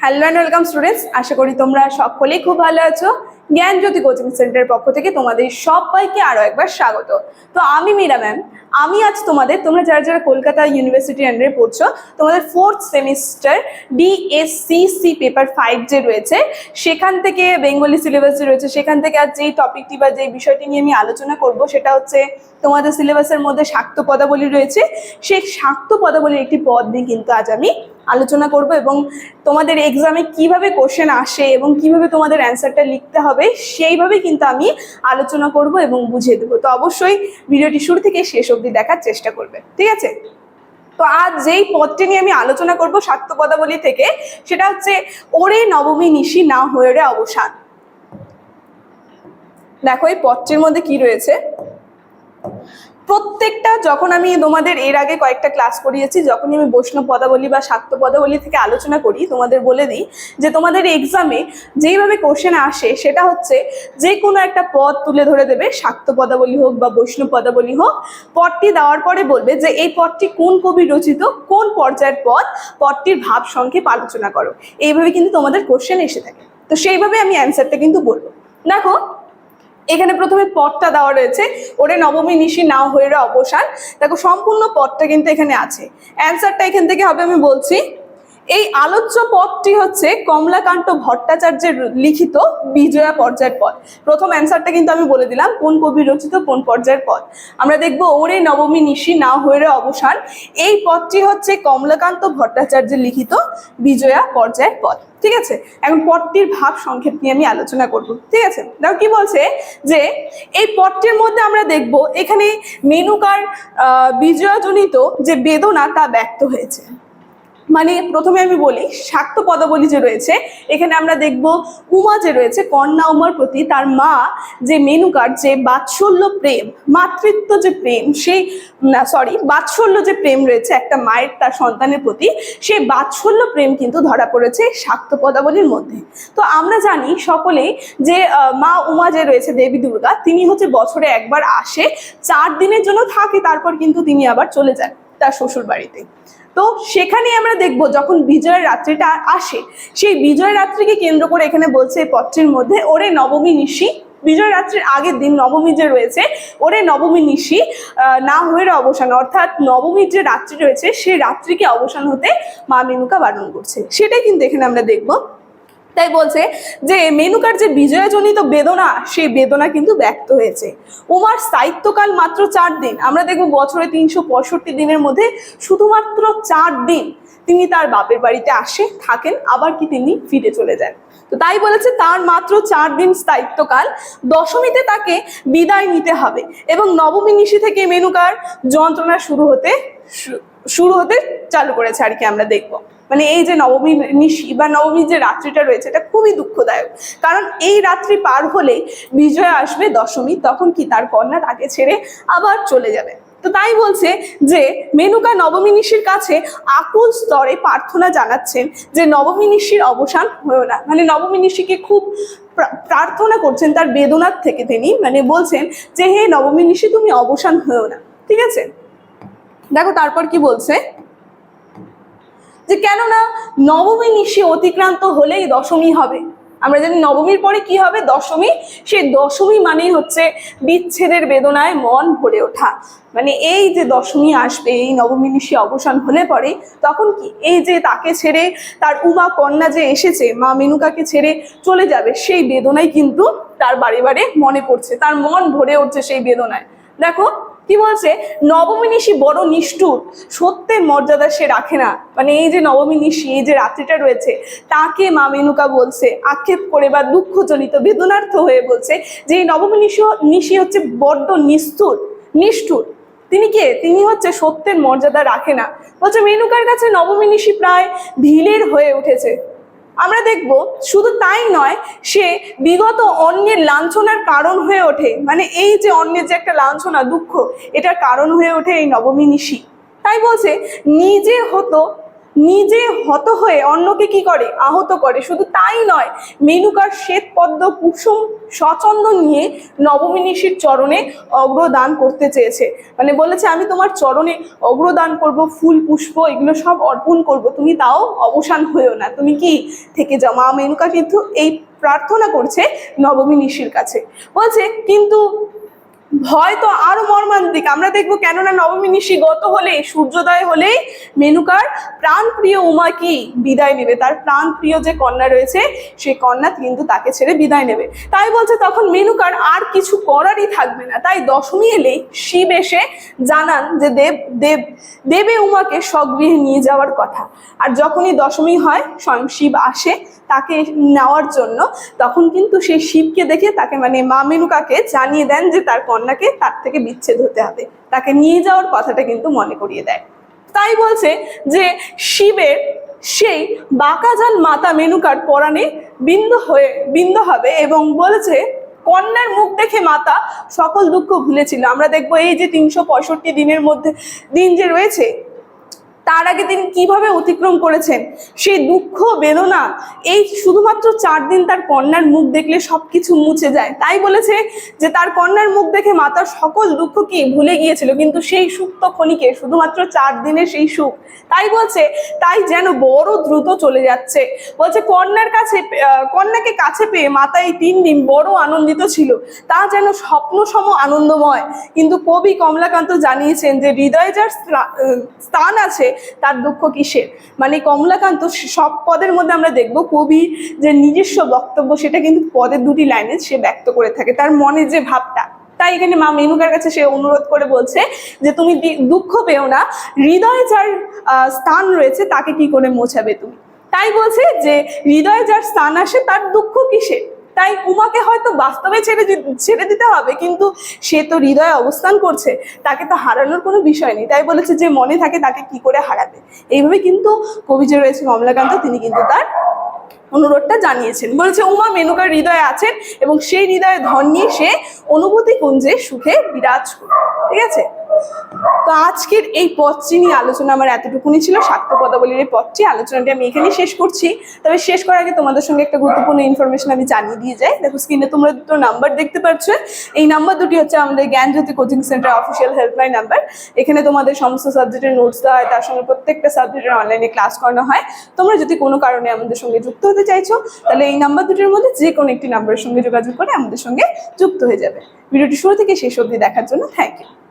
Hello and welcome students আশা করি তোমরা সকলেই খুব ভালো আছো। জ্ঞানজ্যোতি কোচিং সেন্টারের পক্ষ থেকে তোমাদের সবাইকে আরও একবার স্বাগত। তো আমি মীরা ম্যাম আমি আজ তোমাদের, তোমরা যারা যারা কলকাতা ইউনিভার্সিটি আন্ডারে পড়ছো, তোমাদের fourth semester DSCC paper five যে রয়েছে, সেখান থেকে বেঙ্গলি সিলেবাস যে রয়েছে, সেখান থেকে আজ যেই টপিকটি বা যেই বিষয়টি নিয়ে আমি আলোচনা করব, সেটা হচ্ছে তোমাদের সিলেবাসের মধ্যে শাক্ত পদাবলী রয়েছে। সেই শাক্ত পদাবলীর একটি পদ নিয়ে কিন্তু আজ আমি আলোচনা করব এবং তোমাদের এক্সামে কীভাবে কোশ্চেন আসে এবং কীভাবে তোমাদের অ্যান্সারটা লিখতে হবে সেইভাবে কিন্তু আমি আলোচনা করব এবং বুঝিয়ে দেবো। তো অবশ্যই ভিডিওটি শুরু থেকে শেষ অবধি দেখার চেষ্টা করবে, ঠিক আছে? তো আজ যেই পদটি নিয়ে আমি আলোচনা করব শাক্ত পদাবলী থেকে, সেটা হচ্ছে ওরে নবমী নিশি না হয়ে অবসান। দেখো এই পদটির মধ্যে কি রয়েছে? প্রত্যেকটা, যখন আমি তোমাদের এর আগে কয়েকটা ক্লাস করিয়েছি, যখনই আমি বৈষ্ণব পদাবলী বা শাক্ত পদাবলী থেকে আলোচনা করি, তোমাদের বলে দিই যে তোমাদের এক্সামে যেইভাবে কোশ্চেন আসে, সেটা হচ্ছে যে কোনো একটা পদ তুলে ধরে দেবে শাক্ত পদাবলী হোক বা বৈষ্ণব পদাবলী হোক। পদটি দেওয়ার পরে বলবে যে এই পদটি কোন কবি রচিত, কোন পর্যায়ের পদ, পদটির ভাব সংক্ষেপ আলোচনা করো। এইভাবে কিন্তু তোমাদের কোশ্চেন এসে থাকে। তো সেইভাবে আমি অ্যান্সারটা কিন্তু বলব। দেখো এখানে প্রথমে পটটা দেওয়া রয়েছে। ওরে নবমী নিশি নাও হয়ে অবসান। দেখো, সম্পূর্ণ পটটা কিন্তু এখানে আছে। অ্যান্সারটা এখান থেকে হবে আমি বলছি এই আলোচ্য পদটি হচ্ছে কমলাকান্ত ভট্টাচার্যের লিখিত বিজয়া পর্যায়ের পদ প্রথম অ্যান্সারটা কিন্তু আমি বলে দিলাম, কোন কবি রচিত, কোন পর্যায়ের পদ আমরা দেখব ওরে নবমী নিশি, না হয়ে অবসান। এই পদটি হচ্ছে কমলাকান্ত ভট্টাচার্যের লিখিত বিজয়া পর্যায়ের পদ ঠিক আছে? এখন পদটির ভাব সংক্ষেপ নিয়ে আমি আলোচনা করব। ঠিক আছে? দেখো কি বলছে যে, এই পদটির মধ্যে আমরা দেখব এখানে মেনুকার বিজয়জনিত যে বেদনা তা ব্যক্ত হয়েছে। মানে প্রথমে আমি বলি, শাক্ত পদাবলী যে রয়েছে, এখানে আমরা দেখব উমা যে রয়েছে, কন্যা উমার প্রতি তার মা যে মেনুকার, যে বাৎসল্য প্রেম, মাতৃত্ব যে প্রেম সেই সরি বাৎসল্য যে প্রেম রয়েছে একটা মায়ের তার সন্তানের প্রতি সেই বাৎসল্য প্রেম কিন্তু ধরা পড়েছে শাক্ত পদাবলীর মধ্যে। তো আমরা জানি সকলেই যে মা উমা যে রয়েছে দেবী দুর্গা, তিনি হচ্ছে বছরে একবার আসে, চার দিনের জন্য থাকে, তারপর কিন্তু তিনি আবার চলে যান তার শ্বশুর বাড়িতে তো সেখানে আমরা দেখব যখন বিজয়ের রাত্রিটা আসে, সেই বিজয় রাত্রিকে কেন্দ্র করে এখানে বলছে এই পত্রের মধ্যে, ওরে নবমী নিশি বিজয় রাত্রির আগের দিন নবমী যে রয়েছে, ওরে নবমী নিশি না হয়ে অবসান, অর্থাৎ নবমীর যে রাত্রি রয়েছে, সেই রাত্রিকে অবসান হতে মা মেনুকা বারণ করছে। সেটাই কিন্তু এখানে আমরা দেখব। তাই বলছে যে মেনুকার যে বিজয়জনিত বেদনা, সেই বেদনা কিন্তু ব্যক্ত হয়েছে। উমার স্থায়িত্বকাল মাত্র চার দিন। আমরা দেখব বছরে তিনশো পঁয়ষট্টি দিনের মধ্যে শুধুমাত্র চার দিন তিনি তার বাপের বাড়িতে আসে, থাকেন, আবার কি তিনি ফিরে চলে যান। তো তাই বলেছে, তার মাত্র চার দিন স্থায়িত্বকাল, দশমীতে তাকে বিদায় নিতে হবে এবং নবমী নিশি থেকে মেনুকার যন্ত্রণা শুরু হতে শুরু হতে চালু করেছে আর কি আমরা দেখব। মানে এই যে নবমী নিশি বা নবমীর যে রাত্রিটা রয়েছে, এটা খুবই দুঃখদায়ক। কারণ এই রাত্রি পার হলেই বিজয় আসবে দশমী, তখন কি তার কন্যা তাকে ছেড়ে আবার চলে যাবে? তো তাই বলছে যে, মেনুকা নবমী নিশির কাছে আকুল স্তরে প্রার্থনা জানাচ্ছেন যে, নবমী নিশির অবসান হয়েও না। মানে নবমী নিশিকে খুব প্রা- প্রার্থনা করছেন তার বেদনার থেকে তিনি। মানে বলছেন যে, হে নবমী নিশি, তুমি অবসান হয়েও না। ঠিক আছে? দেখো তারপর কি বলছে? যে কেননা নবমী নিশি অতিক্রান্ত হলেই দশমী হবে। আমরা জানি নবমীর পরে কি হবে? দশমী, সেই দশমী মানেই হচ্ছে বিচ্ছেদের বেদনায় মন ভরে ওঠা। মানে এই যে দশমী আসবে, এই নবমী নিশি অবসান হলে পরে তখন কি? এই যে তাকে ছেড়ে তার উমা কন্যা যে এসেছে, মা মেনুকাকে ছেড়ে চলে যাবে, সেই বেদনাই কিন্তু তার বারে বারে মনে পড়ছে। তার মন ভরে উঠছে সেই বেদনায়। দেখো, কি বলছে? নবমী নিশি বড় নিষ্ঠুর, সত্যের মর্যাদা সে রাখে না। মানে এই যে নবমী নিশি, এই যে রাত্রিটা রয়েছে, তাকে মা মেনুকা বলছে, আক্ষেপ করে বা দুঃখজনিত, বেদনার্থ হয়ে বলছে যে এই নবমী নিশি নিশি হচ্ছে বড্ড নিষ্ঠুর নিষ্ঠুর। তিনি কে? তিনি হচ্ছে সত্যের মর্যাদা রাখে না। বলছে, মেনুকার কাছে নবমী নিশি প্রায় ভিলের হয়ে উঠেছে। আমরা দেখব শুধু তাই নয়, সে বিগত অন্যের লাঞ্ছনার কারণ হয়ে ওঠে। মানে এই যে অন্যের যে একটা লাঞ্ছনা, দুঃখ, এটার কারণ হয়ে ওঠে এই নবমী নিশি। তাই বলছে, নিজে হতো নিজে হত হয়ে অন্যকে কি করে? আহত করে। শুধু তাই নয়, মেনুকার শ্বেত পদ্ম কুসুম স্বচন্দন নিয়ে নবমী নিশির চরণে অগ্রদান করতে চেয়েছে। মানে বলেছে, আমি তোমার চরণে অগ্রদান করব, ফুল, পুষ্প, এগুলো সব অর্পণ করব। তুমি তাও অবসান হয়েও না। তুমি কি থেকে যাও? মা মেনুকা কিন্তু এই প্রার্থনা করছে নবমী নিশির কাছে। বলছে, কিন্তু ভয় তো আরও মর্মান্তিক। আমরা দেখব কেননা নবমী নিশি গত হলেই, সূর্যোদয় হলেই মেনুকার প্রাণপ্রিয় উমা কি? বিদায় নেবে। তার প্রাণপ্রিয় যে কন্যা রয়েছে, সেই কন্যা কিন্তু তাকে ছেড়ে বিদায় নেবে। তাই বলছে তখন মেনুকার আর কিছু করারই থাকবে না। তাই দশমী এলেই শিব এসে জানান যে দেব দেব, দেবে উমাকে স্বগৃহে নিয়ে যাওয়ার কথা। আর যখনই দশমী হয়, স্বয়ং শিব আসে তাকে নেওয়ার জন্য, তখন কিন্তু সেই শিবকে দেখে তাকে মানে মা মেনুকাকে জানিয়ে দেন যে তার কন্যাকে তার থেকে বিচ্ছেদ হতে হবে। তাকে নিয়ে যাওয়ার কথাটা কিন্তু মনে করিয়ে দেয়। তাই বলছে যে শিবের সেই বাঁকাজাল মাতা মেনুকার পরাণে বিন্দু হয়ে বিন্দু হবে এবং বলছে, কন্যার মুখ দেখে মাতা সকল দুঃখ ভুলেছিল। আমরা দেখব এই যে তিনশো পঁয়ষট্টি দিনের মধ্যে দিন যে রয়েছে তার আগে তিনি কীভাবে অতিক্রম করেছেন? সেই দুঃখ, বেদনা, এই শুধুমাত্র চার দিন তার কন্যার মুখ দেখলে সব কিছু মুছে যায়। তাই বলেছে যে তার কন্যার মুখ দেখে মাতার সকল দুঃখ কি ভুলে গিয়েছিল, কিন্তু সেই সুখ তো ক্ষণিকে, শুধুমাত্র চার দিনের সেই সুখ। তাই বলছে, তাই যেন বড় দ্রুত চলে যাচ্ছে। বলছে, কন্যার কাছে কন্যাকে কাছে পেয়ে মাতা এই তিন দিন বড় আনন্দিত ছিল। তা যেন স্বপ্ন সম আনন্দময়। কিন্তু কবি কমলাকান্ত জানিয়েছেন যে হৃদয়ে যার স্থান আছে তার দুঃখ কিসের? মানে কমলাকান্ত সব পদের মধ্যে আমরা দেখব কবি যে নিজস্ব বক্তব্য, সেটা কিন্তু পদের দুটি লাইনে সে ব্যক্ত করে থাকে, তার মনে যে ভাবটা। তাই এখানে মা মেনুকার কাছে সে অনুরোধ করে বলছে যে, তুমি দুঃখ পেও না, হৃদয়ে যার স্থান রয়েছে, তাকে কি করে মোছাবে তুমি? তাই বলছে যে, হৃদয়ে যার স্থান আসে, তার দুঃখ কিসের? তাই উমাকে হয়তো বাস্তবে ছেড়ে ছেড়ে দিতে হবে, কিন্তু সে তো হৃদয়ে অবস্থান করছে, তাকে তো হারানোর কোনো বিষয় নেই। তাই বলেছে যে মনে থাকে তাকে কি করে হারাবে। এইভাবে কিন্তু কবি যে রয়েছে কমলাকান্ত, তিনি কিন্তু তার অনুরোধটা জানিয়েছেন। বলেছে, উমা মেনুকার হৃদয়ে আছেন এবং সেই হৃদয়ে ধন নিয়ে সে অনুভূতি কুঞ্জে সুখে বিরাজ করে ঠিক আছে? তো আজকের এই পথটি নিয়ে আলোচনা আমার এতটুকুনি ছিল শাক্ত পদাবলীর এই পথটি। আলোচনাটি আমি এখানেই শেষ করছি। তবে শেষ করার আগে তোমাদের সঙ্গে একটা গুরুত্বপূর্ণ ইনফরমেশন আমি জানিয়ে দিয়ে যাই। দেখো স্ক্রিনে তোমরা দুটো নাম্বার দেখতে পাচ্ছ। এই নাম্বার দুটি হচ্ছে আমাদের Gyanjyoti coaching centre official helpline number এখানে তোমাদের সমস্ত সাবজেক্টের নোটস দেওয়া হয়, তার সঙ্গে প্রত্যেকটা সাবজেক্টের অনলাইনে ক্লাস করানো হয়। তোমরা যদি কোনো কারণে আমাদের সঙ্গে যুক্ত হতে চাইছো, তাহলে এই নাম্বার দুটির মধ্যে যে কোনো একটি নাম্বারের সঙ্গে যোগাযোগ করে আমাদের সঙ্গে যুক্ত হয়ে যাবে। ভিডিওটি শুরু থেকে শেষ অবধি দেখার জন্য থ্যাংক ইউ